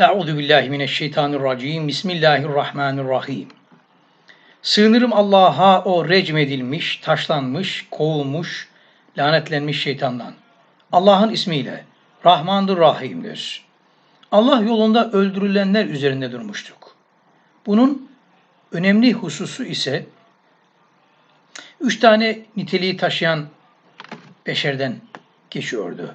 Euzu billahi mineşşeytanirracim. Bismillahirrahmanirrahim. Sığınırım Allah'a o recm edilmiş, taşlanmış, kovulmuş, lanetlenmiş şeytandan. Allah'ın ismiyle. Rahmandır, Rahim'dir. Allah yolunda öldürülenler üzerinde durmuştuk. Bunun önemli hususu ise üç tane niteliği taşıyan beşerden geçiyordu.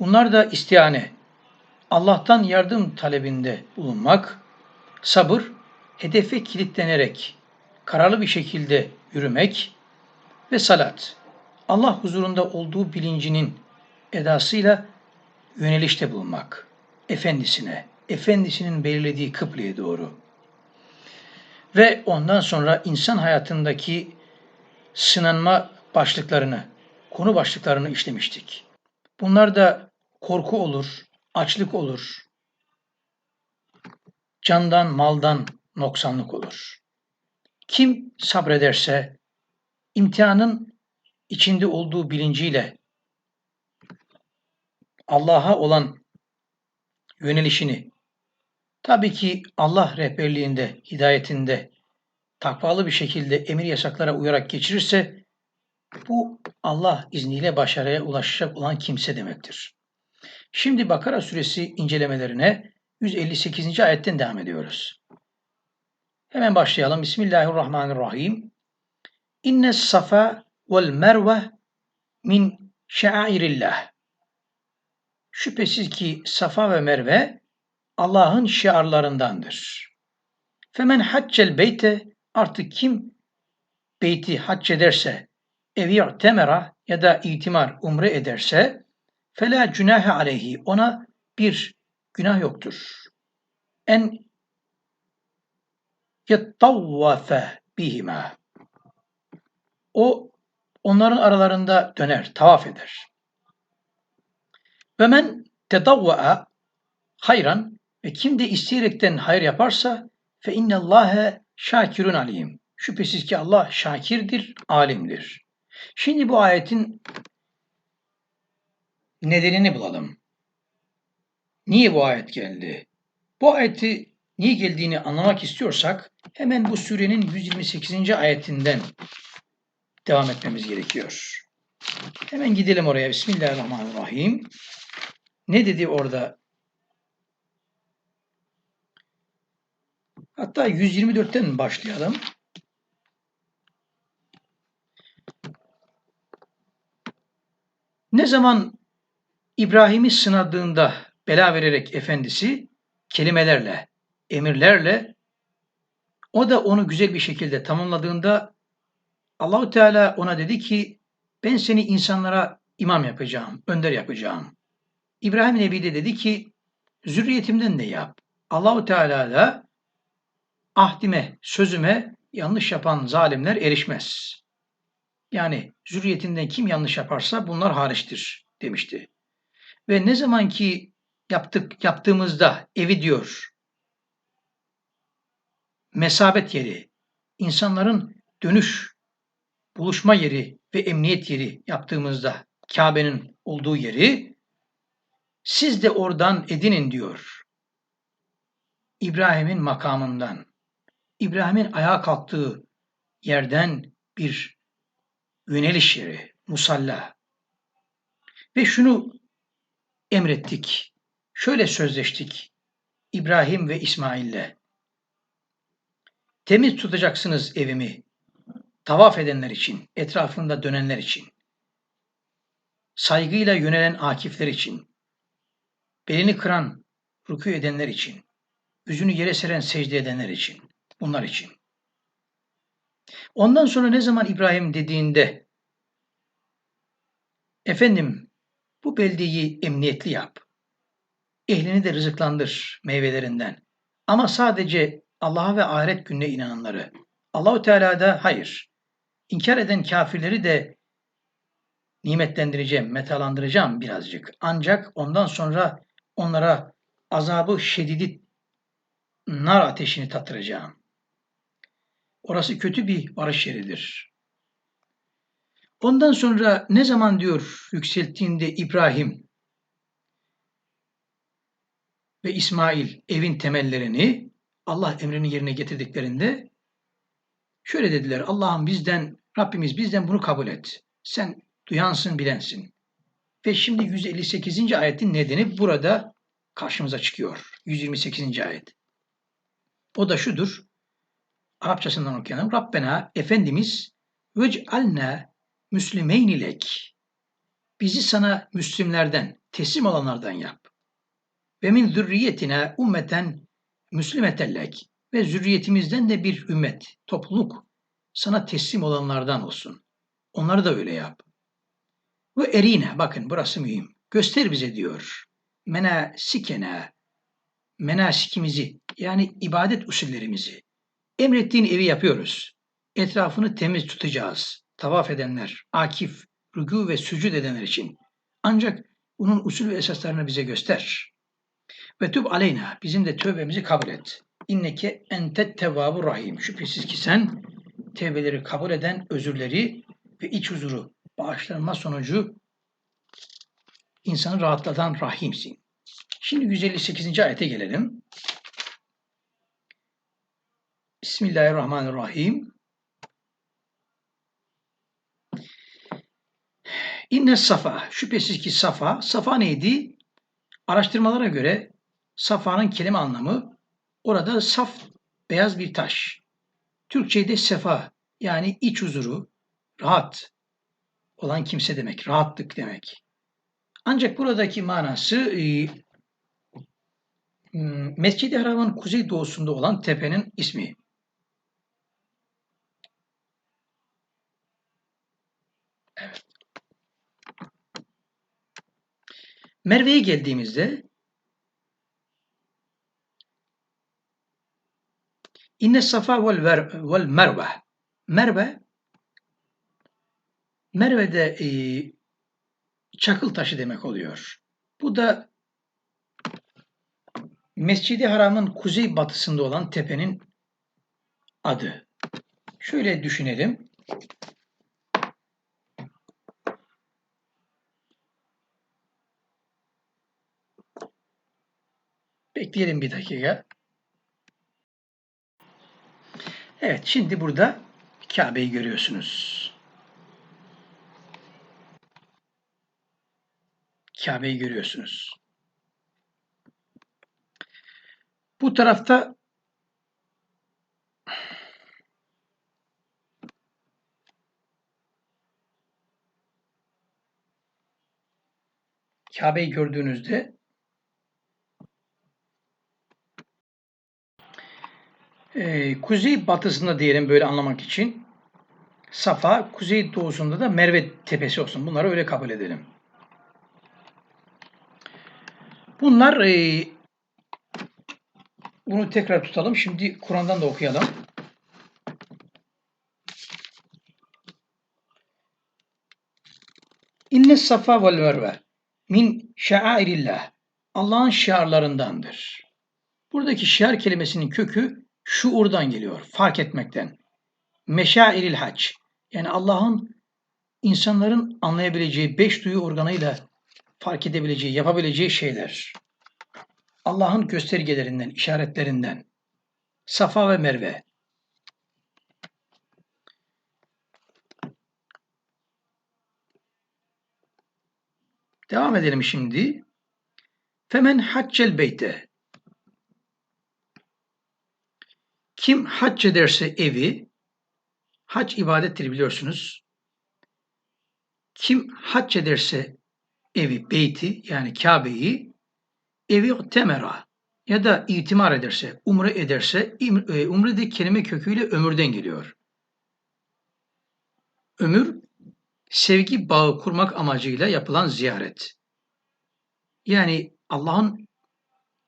Bunlar da istihane, Allah'tan yardım talebinde bulunmak, sabır, hedefe kilitlenerek kararlı bir şekilde yürümek ve salat. Allah huzurunda olduğu bilincinin edasıyla yönelişte bulunmak. Efendisine, efendisinin belirlediği kıbleye doğru. Ve ondan sonra insan hayatındaki sınanma başlıklarını, konu başlıklarını işlemiştik. Bunlar da korku olur, açlık olur. Candan, maldan noksanlık olur. Kim sabrederse imtihanın içinde olduğu bilinciyle Allah'a olan yönelişini tabii ki Allah rehberliğinde, hidayetinde takvalı bir şekilde emir yasaklara uyarak geçirirse bu Allah izniyle başarıya ulaşacak olan kimse demektir. Şimdi Bakara suresi incelemelerine 158. ayetten devam ediyoruz. Hemen başlayalım. Bismillahirrahmanirrahim. İnne safa vel merve min şairillah. Şüphesiz ki Safa ve Merve Allah'ın şiarlarındandır. Femen haccel beyte artık kim beyti hac ederse ev temera ya da itimar umre ederse Fela cünahe aleyhi. Ona bir günah yoktur. En yettavvafe bihima. O onların aralarında döner, tavaf eder. Ve men tedavva'a hayran ve kim de isteyerekten hayır yaparsa fe innallâhe şakirun alim. Şüphesiz ki Allah şakirdir, alimdir. Şimdi bu ayetin nedenini bulalım. Niye bu ayet geldi? Bu ayeti niye geldiğini anlamak istiyorsak hemen bu surenin 128. ayetinden devam etmemiz gerekiyor. Hemen gidelim oraya. Bismillahirrahmanirrahim. Ne dedi orada? Hatta 124'ten başlayalım. Ne zaman İbrahim'i sınadığında bela vererek efendisi kelimelerle, emirlerle o da onu güzel bir şekilde tamamladığında Allahu Teala ona dedi ki ben seni insanlara imam yapacağım, önder yapacağım. İbrahim Nebi de dedi ki zürriyetimden de yap. Allahu Teala da ahdime, sözüme yanlış yapan zalimler erişmez. Yani zürriyetinden kim yanlış yaparsa bunlar hariçtir demişti. Ve ne zaman ki yaptık yaptığımızda evi diyor mesabet yeri, insanların dönüş, buluşma yeri ve emniyet yeri yaptığımızda Kabe'nin olduğu yeri siz de oradan edinin diyor. İbrahim'in makamından, İbrahim'in ayağa kalktığı yerden bir yöneliş yeri, musalla. Ve şunu emrettik. Şöyle sözleştik İbrahim ve İsmail'le. Temiz tutacaksınız evimi. Tavaf edenler için, etrafında dönenler için. Saygıyla yönelen akifler için. Belini kıran, rükû edenler için. Yüzünü yere seren secde edenler için. Bunlar için. Ondan sonra ne zaman İbrahim dediğinde efendim bu beldeyi emniyetli yap. Ehlini de rızıklandır meyvelerinden. Ama sadece Allah'a ve ahiret gününe inananları. Allahu Teala da hayır. İnkar eden kafirleri de nimetlendireceğim, metalandıracağım birazcık. Ancak ondan sonra onlara azabı şedidi nar ateşini tattıracağım. Orası kötü bir barış yeridir. Ondan sonra ne zaman diyor yükselttiğinde İbrahim ve İsmail evin temellerini Allah emrini yerine getirdiklerinde şöyle dediler. Allah'ım bizden, Rabbimiz bizden bunu kabul et. Sen duyansın, bilensin. Ve şimdi 158. ayetin nedeni burada karşımıza çıkıyor. 128. ayet. O da şudur. Arapçasından okuyalım. Rabbena Efendimiz vec'alna müslimeyni lek. Bizi sana Müslümlerden, teslim olanlardan yap. Ve min zürriyetine ummeten müslimetellek. Ve zürriyetimizden de bir ümmet, topluluk sana teslim olanlardan olsun. Onları da öyle yap. Ve erine, bakın burası mühim. Göster bize diyor. Menasikena, menasikimizi yani ibadet usullerimizi. Emrettiğin evi yapıyoruz. Etrafını temiz tutacağız. Tavaf edenler, akif, rükû ve sücud edenler için. Ancak bunun usul ve esaslarını bize göster. Ve tüb aleyna, bizim de tövbemizi kabul et. İnneke entet tevvabu rahim. Şüphesiz ki sen tevbeleri kabul eden özürleri ve iç huzuru bağışlanma sonucu insanı rahatlatan rahimsin. Şimdi 158. ayete gelelim. Bismillahirrahmanirrahim. İnne safa, şüphesiz ki safa, safa neydi? Araştırmalara göre safanın kelime anlamı orada saf beyaz bir taş. Türkçe'de sefa yani iç huzuru, rahat olan kimse demek, rahatlık demek. Ancak buradaki manası e, Mescid-i Haram'ın kuzey doğusunda olan tepenin ismi. Merve'ye geldiğimizde İnne safa vel, vel merve. Merve Merve'de e, çakıl taşı demek oluyor. Bu da Mescidi Haram'ın kuzey batısında olan tepenin adı. Şöyle düşünelim. Bekleyelim bir dakika. Evet, şimdi burada Kabe'yi görüyorsunuz. Kabe'yi görüyorsunuz. Bu tarafta Kabe'yi gördüğünüzde e, kuzey batısında diyelim böyle anlamak için Safa, kuzey doğusunda da Merve tepesi olsun. Bunları öyle kabul edelim. Bunlar e, bunu tekrar tutalım. Şimdi Kur'an'dan da okuyalım. İnne safa vel merve min şairillah. Allah'ın şiarlarındandır. Buradaki şiar kelimesinin kökü şuurdan geliyor, fark etmekten. Meşairil hac. Yani Allah'ın insanların anlayabileceği beş duyu organıyla fark edebileceği, yapabileceği şeyler. Allah'ın göstergelerinden, işaretlerinden. Safa ve Merve. Devam edelim şimdi. Femen haccel beyte. Kim hac ederse evi, hac ibadettir biliyorsunuz. Kim hac ederse evi, beyti yani Kabe'yi evi temera ya da itimar ederse, umre ederse, e, umre de kelime köküyle ömürden geliyor. Ömür, sevgi bağı kurmak amacıyla yapılan ziyaret. Yani Allah'ın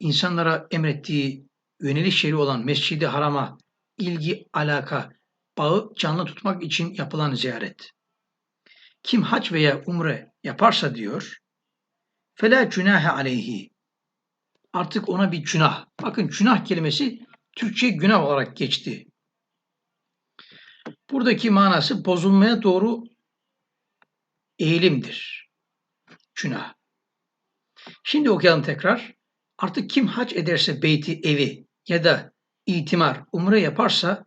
insanlara emrettiği yöneliş yeri olan Mescid-i Haram'a ilgi, alaka, bağı canlı tutmak için yapılan ziyaret. Kim hac veya umre yaparsa diyor, fela günahe aleyhi. Artık ona bir günah. Bakın günah kelimesi Türkçe günah olarak geçti. Buradaki manası bozulmaya doğru eğilimdir. Günah. Şimdi okuyalım tekrar. Artık kim hac ederse beyti evi ya da itimar, umre yaparsa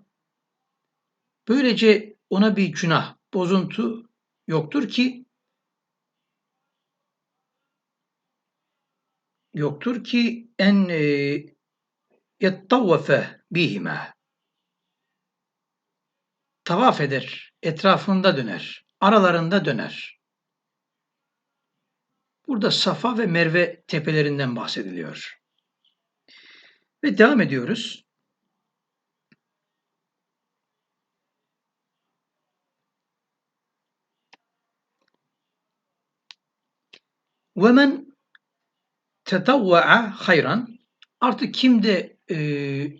böylece ona bir günah, bozuntu yoktur ki yoktur ki en e, yettavvefe bihime tavaf eder, etrafında döner, aralarında döner. Burada Safa ve Merve tepelerinden bahsediliyor. Ve devam ediyoruz. وَمَنْ tetavva'a hayran artık kim de e,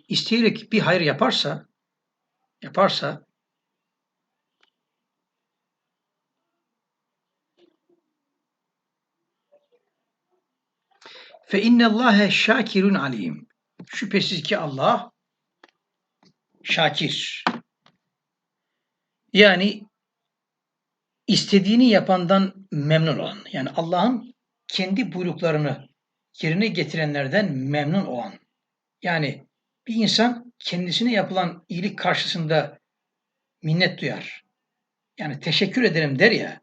isteyerek bir hayır yaparsa yaparsa fe innallâhe şakirun alim. Şüphesiz ki Allah şakir. Yani istediğini yapandan memnun olan. Yani Allah'ın kendi buyruklarını yerine getirenlerden memnun olan. Yani bir insan kendisine yapılan iyilik karşısında minnet duyar. Yani teşekkür ederim der ya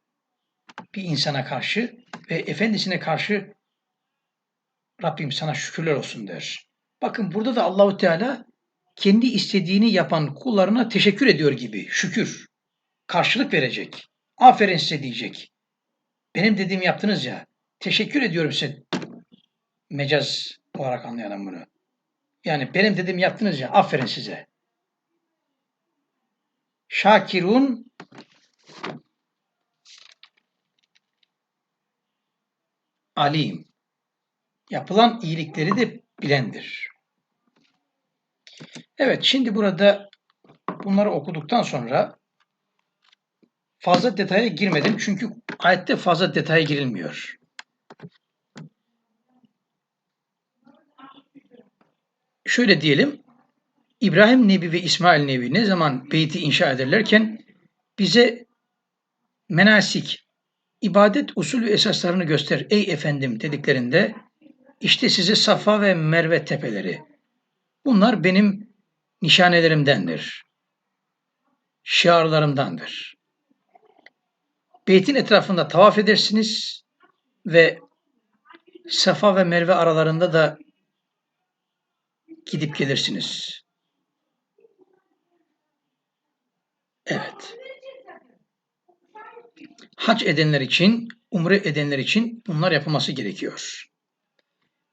bir insana karşı ve efendisine karşı Rabbim sana şükürler olsun der. Bakın burada da Allahu Teala kendi istediğini yapan kullarına teşekkür ediyor gibi. Şükür. Karşılık verecek. Aferin size diyecek. Benim dediğimi yaptınız ya. Teşekkür ediyorum size. Mecaz olarak anlayalım bunu. Yani benim dediğimi yaptınız ya. Aferin size. Şakirun alim. Yapılan iyilikleri de bilendir. Evet, şimdi burada bunları okuduktan sonra fazla detaya girmedim. Çünkü ayette fazla detaya girilmiyor. Şöyle diyelim, İbrahim Nebi ve İsmail Nebi ne zaman beyti inşa ederlerken bize menasik, ibadet usulü esaslarını göster ey efendim dediklerinde işte size Safa ve Merve tepeleri. Bunlar benim nişanelerimdendir. Şiarlarımdandır. Beytin etrafında tavaf edersiniz ve Safa ve Merve aralarında da gidip gelirsiniz. Evet. Hac edenler için, umre edenler için bunlar yapılması gerekiyor.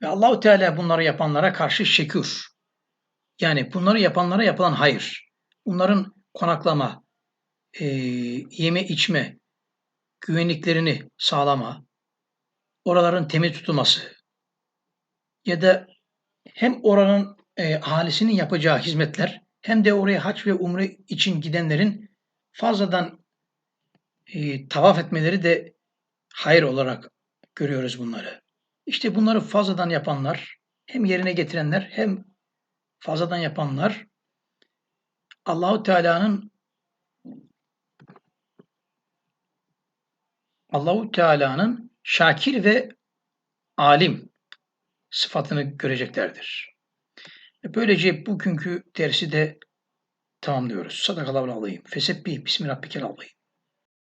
Ve Allahu Teala bunları yapanlara karşı şekür. Yani bunları yapanlara yapılan hayır. Bunların konaklama, e, yeme içme, güvenliklerini sağlama, oraların temiz tutulması ya da hem oranın e, ahalisinin yapacağı hizmetler hem de oraya haç ve umre için gidenlerin fazladan e, tavaf etmeleri de hayır olarak görüyoruz bunları. İşte bunları fazladan yapanlar, hem yerine getirenler hem fazladan yapanlar Allahu Teala'nın Allahu Teala'nın şakir ve alim sıfatını göreceklerdir. Böylece bugünkü dersi de tamamlıyoruz. Sadakallahu alayım. Fesebbi bismi rabbikel alayım.